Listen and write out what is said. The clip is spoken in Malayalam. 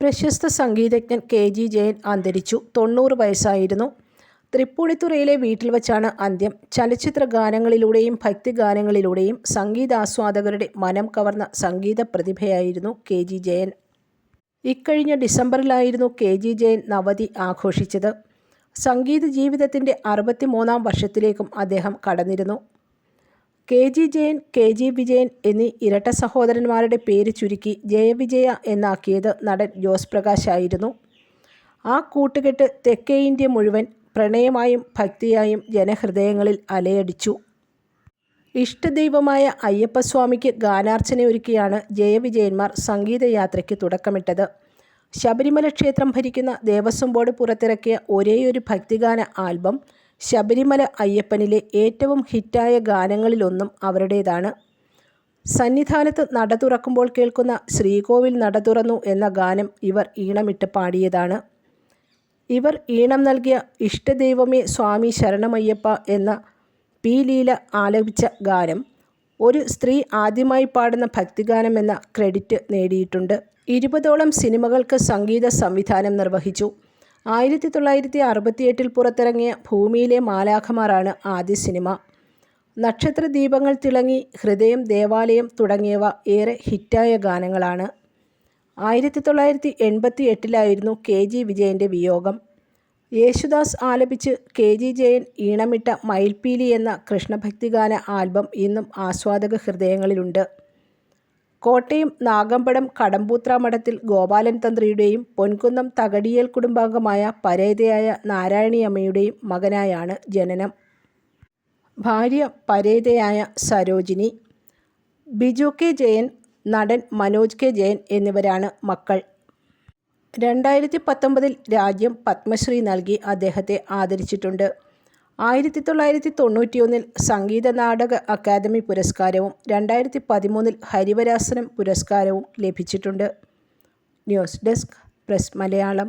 പ്രശസ്ത സംഗീതജ്ഞൻ കെ ജി ജയൻ അന്തരിച്ചു. തൊണ്ണൂറ് വയസ്സായിരുന്നു. തൃപ്പൂണിത്തുറയിലെ വീട്ടിൽ വച്ചാണ് അന്ത്യം. ചലച്ചിത്ര ഗാനങ്ങളിലൂടെയും ഭക്തിഗാനങ്ങളിലൂടെയും സംഗീതാസ്വാദകരുടെ മനം കവർന്ന സംഗീത പ്രതിഭയായിരുന്നു കെ ജി ജയൻ. ഇക്കഴിഞ്ഞ ഡിസംബറിലായിരുന്നു കെ ജി ജയൻ നവതി ആഘോഷിച്ചത്. സംഗീത ജീവിതത്തിന്റെ അറുപത്തിമൂന്നാം വർഷത്തിലേക്കും അദ്ദേഹം കടന്നിരുന്നു. K G Jayan K G Vijayan എന്നീ ഇരട്ട സഹോദരന്മാരുടെ പേര് ചുരുക്കി ജയവിജയ എന്നാക്കിയത് നടൻ ജോസ് പ്രകാശ് ആയിരുന്നു ആ കൂട്ടുകെട്ട് തെക്കേ ഇന്ത്യ മുഴുവൻ പ്രണയമായും ഭക്തിയായും ജനഹൃദയങ്ങളിൽ അലയടിച്ചു. ഇഷ്ടദൈവമായ അയ്യപ്പസ്വാമിക്ക് ഗാനാർച്ചനയൊരുക്കിയാണ് ജയവിജയന്മാർ സംഗീതയാത്രയ്ക്ക് തുടക്കമിട്ടത്. ശബരിമല ക്ഷേത്രം ഭരിക്കുന്ന ദേവസ്വം ബോർഡ് പുറത്തിറക്കിയ ഒരേയൊരു ഭക്തിഗാന ആൽബം ശബരിമല അയ്യപ്പനിലെ ഏറ്റവും ഹിറ്റായ ഗാനങ്ങളിലൊന്നും അവരുടേതാണ്. സന്നിധാനത്ത് നട തുറക്കുമ്പോൾ കേൾക്കുന്ന ശ്രീകോവിൽ നട തുറന്നു എന്ന ഗാനം ഇവർ ഈണമിട്ട് പാടിയതാണ്. ഇവർ ഈണം നൽകിയ ഇഷ്ടദൈവമേ സ്വാമി ശരണമയ്യപ്പ എന്ന പി ലീല ആലപിച്ച ഗാനം ഒരു സ്ത്രീ ആദ്യമായി പാടുന്ന ഭക്തിഗാനം എന്ന ക്രെഡിറ്റ് നേടിയിട്ടുണ്ട്. ഇരുപതോളം സിനിമകൾക്ക് സംഗീത സംവിധാനം നിർവഹിച്ചു. ആയിരത്തി തൊള്ളായിരത്തി അറുപത്തിയെട്ടിൽ പുറത്തിറങ്ങിയ ഭൂമിയിലെ മാലാഖമാറാണ് ആദ്യ സിനിമ. നക്ഷത്ര ദീപങ്ങൾ തിളങ്ങി ഹൃദയം ദേവാലയം തുടങ്ങിയവ ഏറെ ഹിറ്റായ ഗാനങ്ങളാണ്. ആയിരത്തി തൊള്ളായിരത്തി എൺപത്തി എട്ടിലായിരുന്നു കെ ജി വിജയന്റെ വിയോഗം. യേശുദാസ് ആലപിച്ച് കെ ജി ജയൻ ഈണമിട്ട മയിൽപ്പീലി എന്ന കൃഷ്ണഭക്തിഗാന ആൽബം ഇന്നും ആസ്വാദക ഹൃദയങ്ങളിലുണ്ട്. കോട്ടയം നാഗമ്പടം കടമ്പൂത്ര മഠത്തിൽ ഗോപാലൻ തന്ത്രിയുടെയും പൊൻകുന്നം തകടിയേൽ കുടുംബാംഗമായ പരേതയായ നാരായണിയമ്മയുടെയും മകനായാണ് ജനനം. ഭാര്യ പരേതയായ സരോജിനി ബിജു കെ ജയൻ നടൻ മനോജ് കെ ജയൻ എന്നിവരാണ് മക്കൾ. രണ്ടായിരത്തി പത്തൊമ്പതിൽ രാജ്യം പത്മശ്രീ നൽകി അദ്ദേഹത്തെ ആദരിച്ചിട്ടുണ്ട്. ആയിരത്തി തൊള്ളായിരത്തി തൊണ്ണൂറ്റിയൊന്നിൽ സംഗീത നാടക അക്കാദമി പുരസ്കാരവും രണ്ടായിരത്തി പതിമൂന്നിൽ ഹരിവരാസനം പുരസ്കാരവും ലഭിച്ചിട്ടുണ്ട്. News desk press Malayalam.